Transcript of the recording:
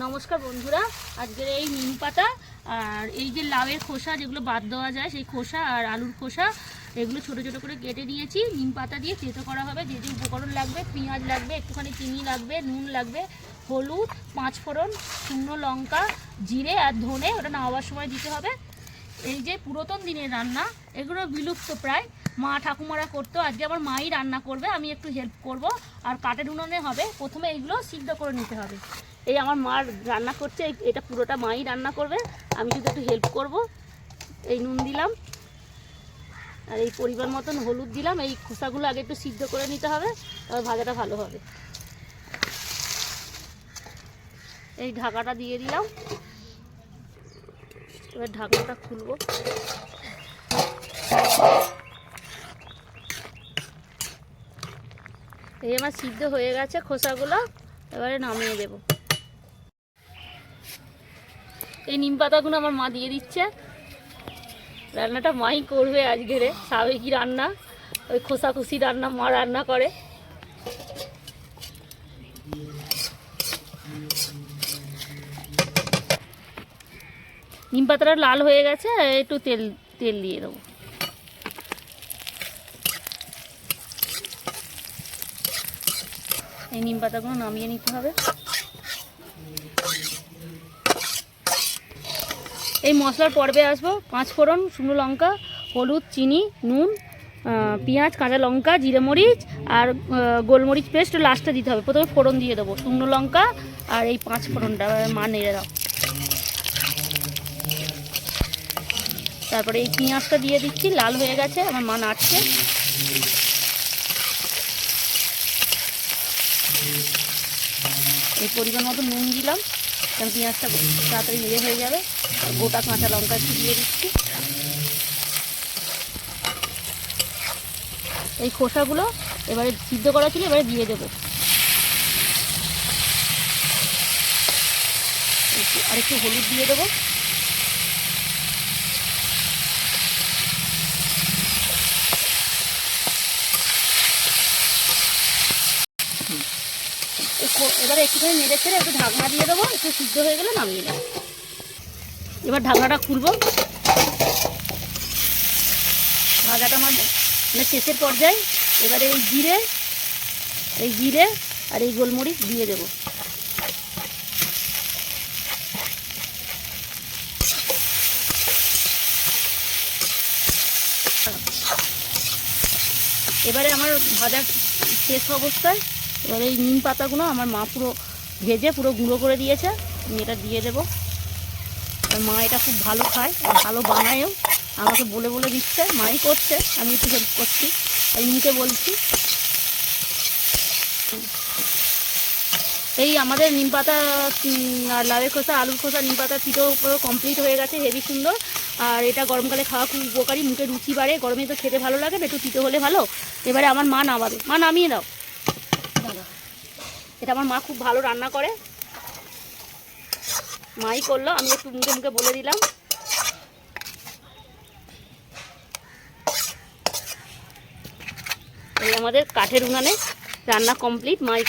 নমস্কার বন্ধুরা, আজকের এই নিম পাতা আর এই যে লাউয়ের খোসা যেগুলো বাদ দেওয়া যায়, সেই খোসা আর আলুর খোসা, এগুলো ছোট ছোট করে কেটে নিয়েছি। নিম পাতা দিয়ে তেতো করা হবে, যে যে উপকরণ লাগবে, পেঁয়াজ লাগবে, একটুখানি চিনি লাগবে, নুন লাগবে, হলুদ পাঁচ ফোড়ন শুকনো লঙ্কা, জিরে আর ধনে, ওটা নামাবার সময় দিতে হবে। এই যে পুরাতন দিনের রান্না, এগুলো বিলুপ্ত প্রায়। মা ঠাকুমারা করতো, আজকে আমার মাই রান্না করবে, আমি একটু হেল্প করব। আর কাঠের উনুনে হবে, প্রথমে এইগুলো সিদ্ধ করে নিতে হবে। এই আমার মা রান্না করছে এটা পুরোটা মাই রান্না করবে। আমি শুধু একটু হেল্প করব, এই নুন দিলাম। আর এই পরিমাণ মতন হলুদ দিলাম, এই খোসাগুলো আগে একটু সিদ্ধ করে নিতে হবে তবে ভাজাটা ভালো হবে। এই ঢাকাটা দিয়ে দিলাম। এবার ঢাকনাটা খুলবো। এই আমার সিদ্ধ হয়ে গেছে খোসাগুলো, এবারে নামিয়ে দেব। এই নিম পাতাগুলো আমার মা দিয়ে দিচ্ছে। রান্নাটা মাই করবে আজকেরে সাবেকি রান্না, ওই খোসাখুসি রান্না, মা রান্না করে। নিম পাতাটা লাল হয়ে গেছে, একটু তেল তেল দিয়ে দেবো। এই নিম পাতাগুলো নামিয়ে নিতে হবে। এই মশলার পর্বে আসব। পাঁচ ফোড়ন, শুকনো লঙ্কা, হলুদ, চিনি, নুন পেঁয়াজ, কাঁচা লঙ্কা, জিরে মরিচ আর গোলমরিচ পেস্ট লাস্টে দিতে হবে। প্রথমে ফোড়ন দিয়ে দেবো। শুকনো লঙ্কা আর এই পাঁচ ফোড়নটা মা নেড়ে দাও। তারপরে এই পেঁয়াজটা দিয়ে দিচ্ছি। লাল হয়ে গেছে, আমার মা নাড়ছে। এই পরিমাণ মতো নুন দিলাম। কারণ পেঁয়াজটা তাড়াতাড়ি ইয়ে হয়ে যাবে। গোটা কাঁচা লঙ্কা একটু দিয়ে দিচ্ছি। এই খোসাগুলো এবারে সিদ্ধ করা ছিল, এবারে দিয়ে দেবো। আর একটু হলুদ দিয়ে দেবো। এবারে একটুখানি নেড়ে ছেড়ে একটু ঢাকনা দিয়ে দেবো, একটু সিদ্ধ হয়ে গেলে নামিয়ে নেব। এবার ঢাকনাটা খুলবো। ভাজাটা আমার মানে শেষের পর্যায়ে। এবারে এই জিরে এই জিরে আর এই গোলমরিচ দিয়ে দেবো। এবারে আমার ভাজা শেষ অবস্থায় এবারে এই নিম পাতাগুলো আমার মা পুরো ভেজে পুরো গুঁড়ো করে দিয়েছে। আমি এটা দিয়ে দেবো। মা এটা খুব ভালো খায়, ভালো বানায়ও। আমাকে বলে বলে দিচ্ছে, মাই করছে, আমি একটু হেল্প করছি। এই মুখে বলছি। এই আমাদের নিম পাতা আর লাউয়ের খোসা, আলুর খোসা, নিম পাতা তিতো পুরো কমপ্লিট হয়ে গেছে, হেভি সুন্দর। আর এটা গরমকালে খাওয়া খুব উপকারী, মুখে রুচি বাড়ে, গরমে তো খেতে ভালো লাগে, একটু তিতো হলে ভালো। এবারে আমার মা নামাবে। মা নামিয়ে দাও। এটা আমার মা খুব ভালো রান্না করে। মাই করল, আমি একটু মুখে মুখে বলে দিলাম। এই আমাদের কাঠের উনানে রান্না কমপ্লিট, মাই